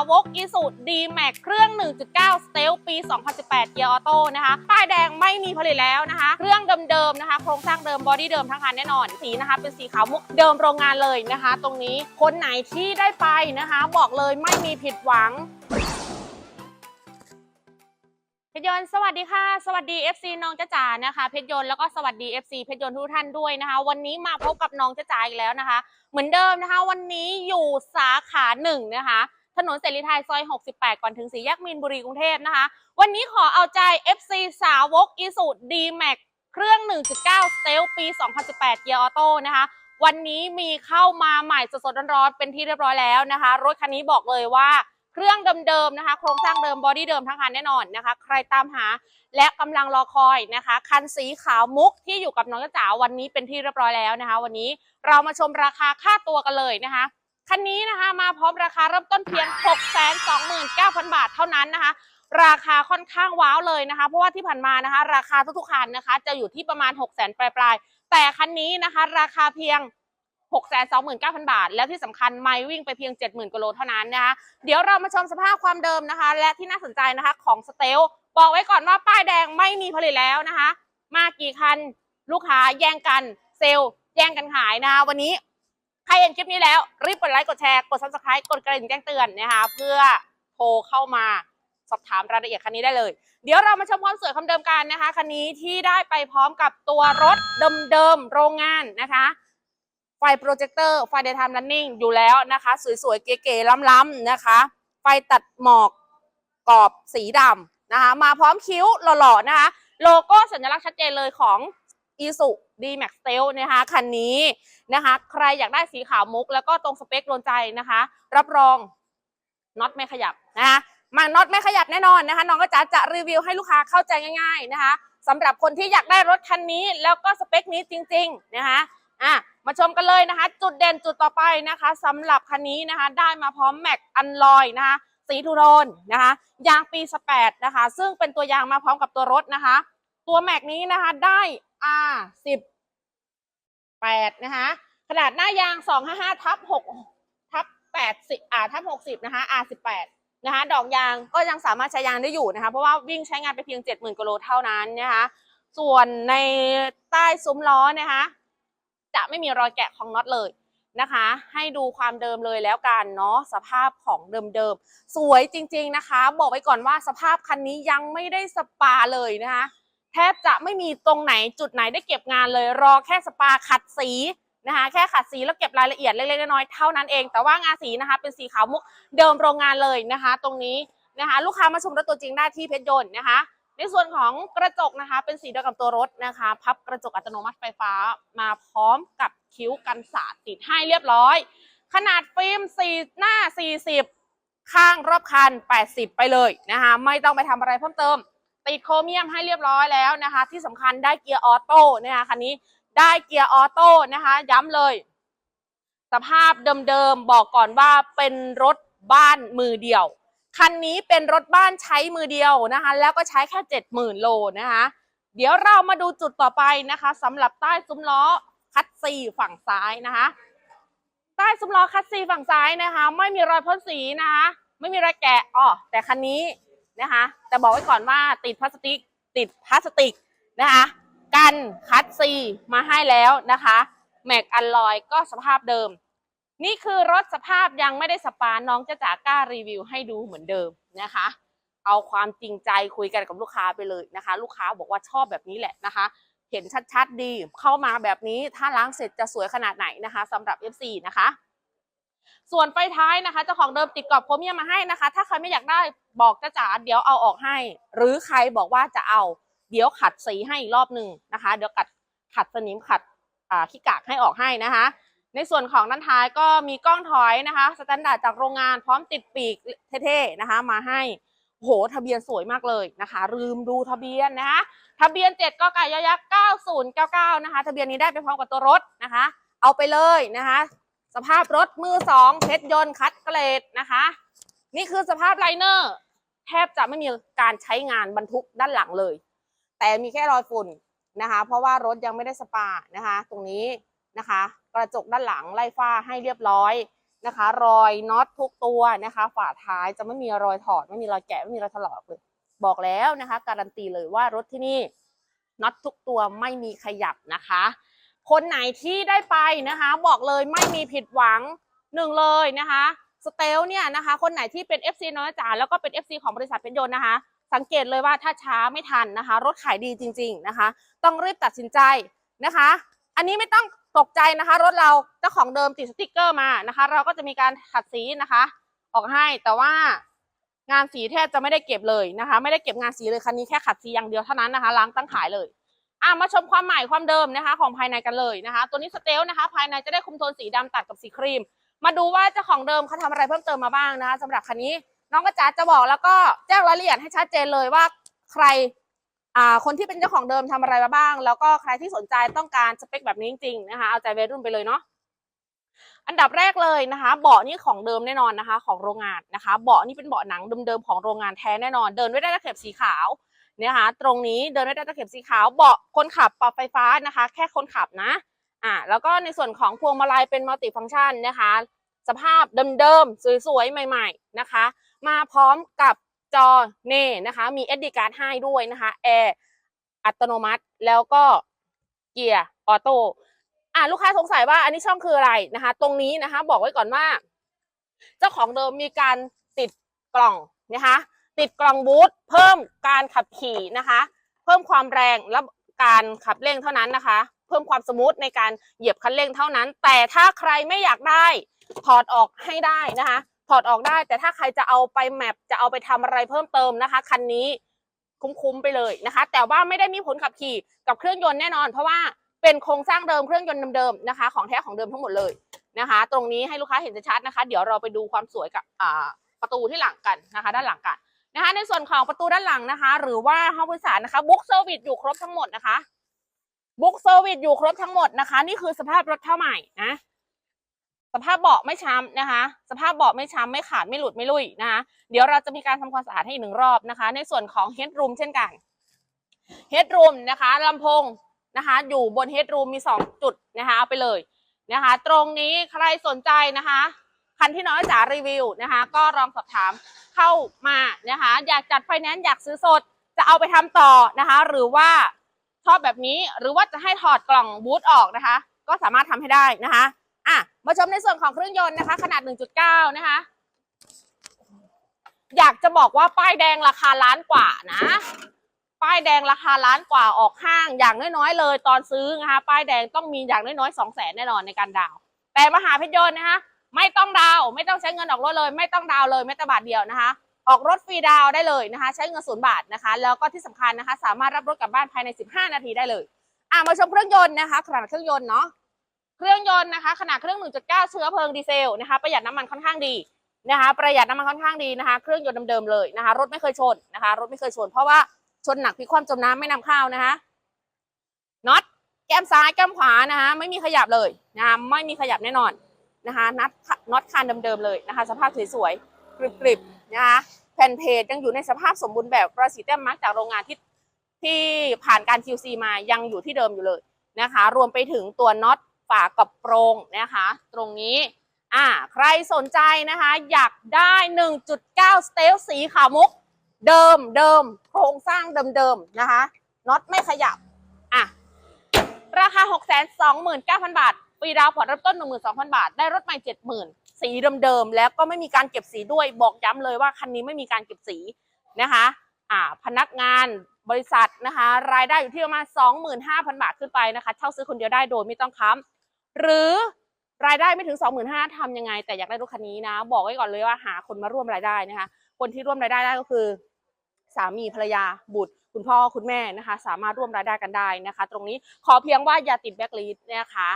าวกอีสุดีแม็กเครื่อง 1.9 สเตลปี 2018 เกียร์ออโต้นะคะ ป้ายแดงไม่มีผลิตแล้วนะคะ เครื่องเดิมๆนะคะ โครงสร้างเดิมบอดี้เดิมทั้งคันแน่นอน สีนะคะ เป็นสีขาวมุกเดิมโรงงานเลยนะคะ ตรงนี้คนไหนที่ได้ไปนะคะ บอกเลยไม่มีผิดหวังเพชรยนต์สวัสดีค่ะ สวัสดี FC น้องจ้าจ๋านะคะเพชรยนต์แล้วก็สวัสดี FC เพชรยนต์ทุกท่านด้วยนะคะ วันนี้มาพบกับน้องจ้าจ๋าอีกแล้วนะคะ เหมือนเดิมนะคะ วันนี้อยู่สาขาหนึ่งนะคะ ถนนเสรีไทยซอย 68 ก่อนถึงสี่แยกมีนบุรีกรุงเทพนะคะ วันนี้ขอเอาใจ FC สาวกอีสุดีแม็กเครื่อง 1.9 สเตลปี 2018 เกียร์ออโต้นะคะ วันนี้มีเข้ามาใหม่สดๆร้อนๆเป็นที่เรียบร้อยแล้วนะคะ รถคันนี้บอกเลยว่าเครื่องเดิมๆนะคะ โครงสร้างเดิมบอดี้เดิมทั้งคันแน่นอนนะคะ ใครตามหาและกำลังรอคอยนะคะ คันสีขาวมุกที่อยู่กับน้องจ๋าวันนี้เป็นที่เรียบร้อยแล้วนะคะ วันนี้เรามาชมราคาค่าตัวกันเลยนะคะ คันนี้นะคะมาพร้อมราคาเริ่มต้นเพียง 629,000 บาทเท่านั้นนะคะ ราคาค่อนข้างว้าวเลยนะคะ เพราะว่าที่ผ่านมานะคะ ราคาทุกๆคันนะคะ จะอยู่ที่ประมาณ6 0 0 0 0ปลายๆ แต่คันนี้นะคะ ราคาเพียง 629,000 บาท แล้วที่สำคัญไม่วิ่งไปเพียง 70,000กิโลเท่านั้นนะคะ เดี๋ยวเรามาชมสภาพความเดิมนะคะ และที่น่าสนใจนะคะของสเตลบอกไว้ก่อนว่าป้ายแดงไม่มีผลิตแล้วนะคะ มากี่คันลูกค้าแย่งกันเซลล์แย่งกันขายนะวันนี้ ครเห็นคลิปนี้แล้ว รีบกดไลค์กดแชร์กด subscribe กดกระดิ่งแจ้งเตือนนะคะเพื่อโทรเข้ามาสอบถามรายละเอียดคันนี้ได้เลย เดี๋ยวเรามาชมความสวยความเดิมกันนะคะคันนี้ที่ได้ไปพร้อมกับตัวรถเดิมๆโรงงานนะคะไฟโปรเจคเตอร์ไฟ daytime running อยู่แล้วนะคะ สวยๆ เก๋ๆล้ำๆนะคะ ไฟตัดหมอกกรอบสีดำนะคะ มาพร้อมคิ้วหล่อๆนะคะ โลโก้สัญลักษณ์ชัดเจนเลยของ i s u d Max s t e l นะคะคันนี้นะคะ ใครอยากได้สีขาวมุก แล้วก็ตรงสเปคโดนใจนะคะ รับรองน็อตไม่ขยับนะคะมาน็อตไม่ขยับแน่นอนนะคะ น้องก็จะจะรีวิวให้ลูกค้าเข้าใจง่าย ๆนะคะสำหรับคนที่อยากได้รถคันนี้ แล้วก็สเปคนี้จริง ๆนะคะอะมาชมกันเลยนะคะ จุดเด่นจุดต่อไปนะคะสำหรับคันนี้นะคะ ได้มาพร้อมแม็กอันลอยนะคะสีทูโทนนะคะยางปี18นะคะ ซึ่งเป็นตัวยางมาพร้อมกับตัวรถนะคะ ตัวแม็กนี้นะคะได้ R 18นะคะขนาดหน้ายาง255ทับ6ทับ80อ่าทับ60นะคะ R 18นะคะดอกยางก็ยังสามารถใช้ยางได้อยู่นะคะเพราะว่าวิ่งใช้งานไปเพียง 70,000กิโลเท่านั้นนะคะส่วนในใต้ซุ้มล้อนะคะจะไม่มีรอยแกะของน็อตเลยนะคะ ให้ดูความเดิมเลยแล้วกันเนาะสภาพของเดิมๆ สวยจริงๆนะคะ บอกไว้ก่อนว่าสภาพคันนี้ยังไม่ได้สปาเลยนะคะ แทบจะไม่มีตรงไหนจุดไหนได้เก็บงานเลย รอแค่สปาขัดสีนะคะแค่ขัดสีแล้วเก็บรายละเอียดเล็กๆน้อยๆเท่านั้นเอง แต่ว่างานสีนะคะ เป็นสีขาวมุกเดิมโรงงานเลยนะคะ ตรงนี้นะคะ ลูกค้ามาชมรถตัวจริงได้ที่เพชรยนต์นะคะ ในส่วนของกระจกนะคะ เป็นสีเดียวกับตัวรถนะคะ พับกระจกอัตโนมัติไฟฟ้ามาพร้อมกับคิ้วกันสาดติดให้เรียบร้อย ขนาดฟิล์ม4หน้า 40 ข้างรอบคัน 80 ไปเลยนะคะ ไม่ต้องไปทำอะไรเพิ่มเติม ติดโครเมียมให้เรียบร้อยแล้วนะคะ ที่สำคัญได้เกียร์ออโต้นะคะคันนี้ได้เกียร์ออโต้นะคะ ย้ำเลย สภาพเดิมๆบอกก่อนว่าเป็นรถบ้านมือเดียว คันนี้เป็นรถบ้านใช้มือเดียวนะคะ แล้วก็ใช้แค่เจ็ดหมื่นโลนะคะ เดี๋ยวเรามาดูจุดต่อไปนะคะสำหรับใต้ซุ้มล้อคัดซีฝั่งซ้ายนะคะใต้ซุ้มล้อคัดซีฝั่งซ้ายนะคะ ไม่มีรอยพ่นสีนะคะ ไม่มีรอยแกะอ๋อแต่คันนี้ นะคะ แต่บอกไว้ก่อนว่าติดพลาสติก ติดพลาสติกนะคะ กันคัดซีมาให้แล้วนะคะแม็กอัลลอยก็สภาพเดิม นี่คือรถสภาพยังไม่ได้สปาน้องจะจากล้ารีวิวให้ดูเหมือนเดิมนะคะ เอาความจริงใจคุยกันกับลูกค้าไปเลยนะคะ ลูกค้าบอกว่าชอบแบบนี้แหละนะคะ เห็นชัดๆดีเข้ามาแบบนี้ถ้าล้างเสร็จจะสวยขนาดไหนนะคะสำหรับ FC นะคะ ส่วนไฟท้ายนะคะเจ้าของเดิมติดกรอบโครเมียมมาให้นะคะ ถ้าใครไม่อยากได้บอกจ้าจ๋าเดี๋ยวเอาออกให้ หรือใครบอกว่าจะเอา เดี๋ยวขัดสีให้อีกรอบหนึ่งนะคะ เดี๋ยวกัดขัดสนิมขัดขี้กากให้ออกให้นะคะ ในส่วนของด้านท้ายก็มีกล้องถอยนะคะสแตนดาร์ดจากโรงงานพร้อมติดปีกเท่ๆนะคะ มาให้โหทะเบียนสวยมากเลยนะคะ ลืมดูทะเบียนนะคะทะเบียน7กไก่ยักษ์9099 นะคะ ทะเบียนนี้ได้ไปพร้อมกับตัวรถนะคะ เอาไปเลยนะคะ สภาพรถมือสองเพชรยนต์คัดเกรดนะคะ นี่คือสภาพไลเนอร์แทบจะไม่มีการใช้งานบรรทุกด้านหลังเลย แต่มีแค่รอยฝุ่นนะคะ เพราะว่ารถยังไม่ได้สปานะคะ ตรงนี้นะคะ กระจกด้านหลังไล่ฝ้าให้เรียบร้อยนะคะ รอยน็อตทุกตัวนะคะ ฝาท้ายจะไม่มีรอยถอด ไม่มีรอยแกะไม่มีรอยถลอกเลยบอกแล้วนะคะ การันตีเลยว่ารถที่นี่น็อตทุกตัวไม่มีขยับนะคะ คนไหนที่ได้ไปนะคะ บอกเลยไม่มีผิดหวังหนึ่งเลยนะคะสเตลเนี่ยนะคะ คนไหนที่เป็น FC น้อยจ๋าแล้วก็เป็น FC ของบริษัทเป็นยนต์นะคะ สังเกตเลยว่าถ้าช้าไม่ทันนะคะ รถขายดีจริง ๆนะคะ ต้องรีบตัดสินใจนะคะ อันนี้ไม่ต้องตกใจนะคะ รถเราเจ้าของเดิมติดสติกเกอร์มานะคะ เราก็จะมีการขัดสีนะคะ ออกให้แต่ว่างานสีแทบจะไม่ได้เก็บเลยนะคะ ไม่ได้เก็บงานสีเลยคันนี้แค่ขัดสีอย่างเดียวเท่านั้นนะคะล้างตั้งขายเลย อะมาชมความใหม่ความเดิมนะคะ ของภายในกันเลยนะคะ ตัวนี้สเตลนะคะ ภายในจะได้คุมโทนสีดำตัดกับสีครีม มาดูว่าเจ้าของเดิมเขาทำอะไรเพิ่มเติมมาบ้างนะคะสำหรับคันนี้น้องกระจาจะบอกแล้วก็แจ้งรายละเอียดให้ชัดเจนเลยว่าใครอ่าคนที่เป็นเจ้าของเดิมทำอะไรมาบ้าง แล้วก็ใครที่สนใจต้องการสเปคแบบนี้จริงๆนะคะเอาใจวัยรุ่นไปเลยเนาะอันดับแรกเลยนะคะ เบาะนี่ของเดิมแน่นอนนะคะ ของโรงงานนะคะ เบาะนี่เป็นเบาะหนังเดิมๆของโรงงานแท้แน่นอน เดินด้วยได้ตะเข็บสีขาว นะคะตรงนี้เดินด้วยตะเข็บสีขาวเบาะคนขับปรับไฟฟ้านะคะ แค่คนขับนะอ่าแล้วก็ในส่วนของพวงมาลัยเป็นมัลติฟังก์ชันนะคะ สภาพเดิมๆสวยๆ ใหม่ ๆนะคะ มาพร้อมกับจอเน่นะคะมี SD card ให้ด้วยนะคะแอร์อัตโนมัติแล้วก็เกียร์ออโต้อ่าลูกค้าสงสัยว่าอันนี้ช่องคืออะไรนะคะ ตรงนี้นะคะ บอกไว้ก่อนว่า เจ้าของเดิมมีการติดกล่องนะคะ ติดกล่องบูทเพิ่มการขับขี่นะคะ เพิ่มความแรงและการขับเร่งเท่านั้นนะคะ เพิ่มความสมูทในการเหยียบคันเร่งเท่านั้น แต่ถ้าใครไม่อยากได้ถอดออกให้ได้นะคะ ถอดออกได้ แต่ถ้าใครจะเอาไปแมปจะเอาไปทำอะไรเพิ่มเติมนะคะคันนี้คุ้มๆไปเลยนะคะ แต่ว่าไม่ได้มีผลขับขี่กับเครื่องยนต์แน่นอน เพราะว่าเป็นโครงสร้างเดิมเครื่องยนต์เดิมๆนะคะ ของแท้ของเดิมทั้งหมดเลยนะคะ ตรงนี้ให้ลูกค้าเห็นชัดนะคะ เดี๋ยวเราไปดูความสวยกับประตูที่หลังกันนะคะ ด้านหลังกัน นะคะในส่วนของประตูด้านหลังนะคะ หรือว่าห้องผู้โดยสารนะคะบุ๊กเซอร์วิสอยู่ครบทั้งหมดนะคะบุ๊กเซอร์วิสอยู่ครบทั้งหมดนะคะ นี่คือสภาพรถเท่าใหม่นะสภาพเบาะไม่ช้ำนะคะ สภาพเบาะไม่ช้ำไม่ขาดไม่หลุดไม่ลุยนะคะเดี๋ยวเราจะมีการทำความสะอาดให้อีกหนึ่งรอบนะคะ ในส่วนของเฮดรูมเช่นกันเฮดรูมนะคะลำโพงนะคะ อยู่บนเฮดรูมมี 2 จุดนะคะเอาไปเลยนะคะ ตรงนี้ใครสนใจนะคะ คันที่น้อยจ๋ารีวิวนะคะ ก็ลองสอบถามเข้ามานะคะ อยากจัดไฟแนนซ์อยากซื้อสดจะเอาไปทำต่อนะคะ หรือว่าชอบแบบนี้หรือว่าจะให้ถอดกล่องบูทออกนะคะ ก็สามารถทำให้ได้นะคะอะมาชมในส่วนของเครื่องยนต์นะคะ ขนาด 1.9 นะคะ อยากจะบอกว่าป้ายแดงราคาล้านกว่านะ ป้ายแดงราคาล้านกว่าออกห้างอย่างน้อยๆเลย ตอนซื้อนะคะ ป้ายแดงต้องมีอย่างน้อยๆ2 0 0แสนแน่นอนในการดาว แต่มหาเพชรยนต์นะคะ ไม่ต้องดาวไม่ต้องใช้เงินออกรถเลย ไม่ต้องดาวเลยแม้แต่บาทเดียวนะคะ ออกรถฟรีดาวได้เลยนะคะ ใช้เงินศูนย์บาทนะคะ แล้วก็ที่สำคัญนะคะ สามารถรับรถกลับบ้านภายใน 15 นาทีได้เลยอะมาชมเครื่องยนต์นะคะขนาดเครื่องยนต์เนาะเครื่องยนต์นะคะขนาดเครื่อง 1.9 เชื้อเพลิงดีเซลนะคะประหยัดน้ำมันค่อนข้างดีนะคะ ประหยัดน้ำมันค่อนข้างดีนะคะ เครื่องยนต์เดิมๆเลยนะคะ รถไม่เคยชนนะคะ รถไม่เคยชน เพราะว่าชนหนักพิกคว่ำจมน้ำไม่นำเข้าวนะคะน็อตแก้มซ้ายแก้มขวานะคะ ไม่มีขยับเลยนะคะไม่มีขยับแน่นอน นะคะนัดน็อตคานเดิมๆเลยนะคะ สภาพสวยๆกริบๆนะคะแผ่นเพจยังอยู่ในสภาพสมบูรณ์แบบรอยสีแต้มมาร์กจากโรงงานที่ที่ผ่านการ QC มายังอยู่ที่เดิมอยู่เลยนะคะ รวมไปถึงตัวน็อตฝากับโปรงนะคะ ตรงนี้อ่าใครสนใจนะคะ อยากได้ 1.9 สเตลสีขาวมุก เดิมเดิมโครงสร้างเดิมๆนะคะน็อตไม่ขยับอะราคา 629,000 บาท ฟรีดาวน์ผ่อนเริ่มต้น 12,000 บาท ได้รถใหม่ 70,000 สีเดิมๆ แล้วก็ไม่มีการเก็บสีด้วย บอกย้ำเลยว่าคันนี้ไม่มีการเก็บสีนะคะอ่าพนักงานบริษัทนะคะ รายได้อยู่ที่ประมาณ 25,000 บาทขึ้นไปนะคะเช่าซื้อคนเดียวได้โดยไม่ต้องค้ำหรือรายได้ไม่ถึง 25,000ทำยังไง แต่อยากได้รถคันนี้นะ บอกไว้ก่อนเลยว่าหาคนมาร่วมรายได้นะคะ คนที่ร่วมรายได้ได้ก็คือ สามีภรรยาบุตรคุณพ่อคุณแม่นะคะ สามารถร่วมรายได้กันได้นะคะ ตรงนี้ขอเพียงว่าอย่าติดแบ็กลีดนะคะ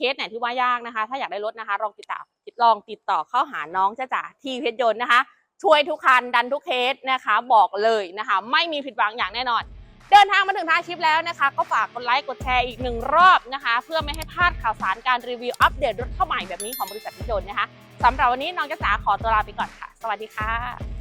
เคสไหนที่ว่ายากนะคะ ถ้าอยากได้รถนะคะลองติดต่อลองติดต่อเข้าหาน้องจ้าจ๋าที่เพชรยนต์นะคะ ช่วยทุกคันดันทุกเคสนะคะ บอกเลยนะคะ ไม่มีผิดหวังอย่างแน่นอน เดินทางมาถึงท้ายคลิปแล้วนะคะ ก็ฝากกดไลค์กดแชร์อีกหนึ่งรอบนะคะ เพื่อไม่ให้พลาดข่าวสารการรีวิวอัปเดตรถเข้าใหม่แบบนี้ของบริษัทเพชรยนต์นะคะสำหรับวันนี้น้องจ้าจ๋าขอตัวลาไปก่อนค่ะ สวัสดีค่ะ